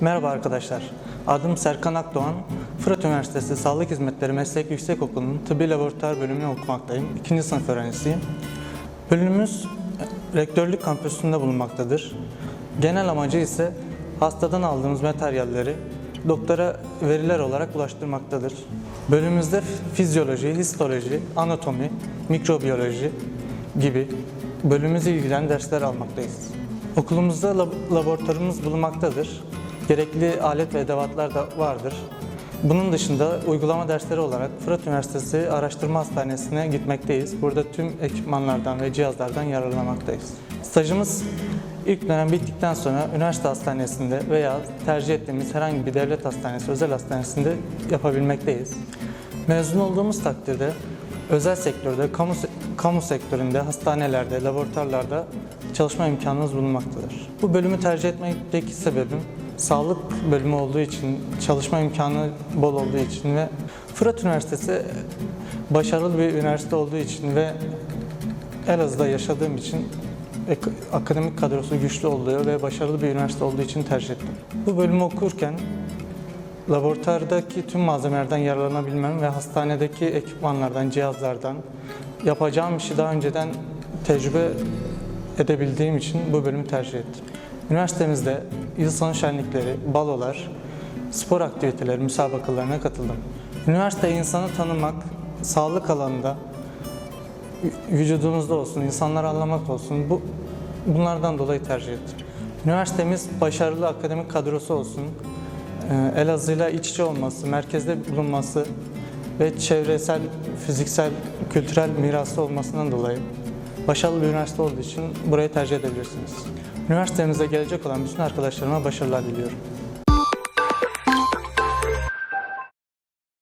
Merhaba arkadaşlar. Adım Serkan Akdoğan. Fırat Üniversitesi Sağlık Hizmetleri Meslek Yüksekokulu'nun Tıbbi Laboratuvar bölümünü okumaktayım. İkinci sınıf öğrencisiyim. Bölümümüz e, rektörlük kampüsünde bulunmaktadır. Genel amacı ise hastadan aldığımız materyalleri doktora veriler olarak ulaştırmaktadır. Bölümümüzde fizyoloji, histoloji, anatomi, mikrobiyoloji gibi bölümümüzle ilgilen dersler almaktayız. Okulumuzda lab- laboratuvarımız bulunmaktadır. Gerekli alet ve edevatlar da vardır. Bunun dışında uygulama dersleri olarak Fırat Üniversitesi Araştırma Hastanesi'ne gitmekteyiz. Burada tüm ekipmanlardan ve cihazlardan yararlanmaktayız. Stajımız ilk dönem bittikten sonra üniversite hastanesinde veya tercih ettiğimiz herhangi bir devlet hastanesi, özel hastanesinde yapabilmekteyiz. Mezun olduğumuz takdirde özel sektörde, kamu, kamu sektöründe, hastanelerde, laboratuvarlarda çalışma imkanımız bulunmaktadır. Bu bölümü tercih etmekteki sebebim sağlık bölümü olduğu için, çalışma imkanı bol olduğu için ve Fırat Üniversitesi başarılı bir üniversite olduğu için ve Elazığ'da yaşadığım için akademik kadrosu güçlü oluyor ve başarılı bir üniversite olduğu için tercih ettim. Bu bölümü okurken laboratuvardaki tüm malzemelerden yararlanabilmem ve hastanedeki ekipmanlardan, cihazlardan yapacağım işi daha önceden tecrübe edebildiğim için bu bölümü tercih ettim. Üniversitemizde yıl sonu şenlikleri, balolar, spor aktiviteleri, müsabakalarına katıldım. Üniversite insanı tanımak, sağlık alanında vü- vücudumuzda olsun, insanları anlamak olsun bu bunlardan dolayı tercih ettim. Üniversitemiz başarılı akademik kadrosu olsun, e, Elazığ'la iç içe olması, merkezde bulunması ve çevresel, fiziksel, kültürel mirası olmasından dolayı başarılı bir üniversite olduğu için burayı tercih edebilirsiniz. Üniversitemize gelecek olan bütün arkadaşlarıma başarılar diliyorum.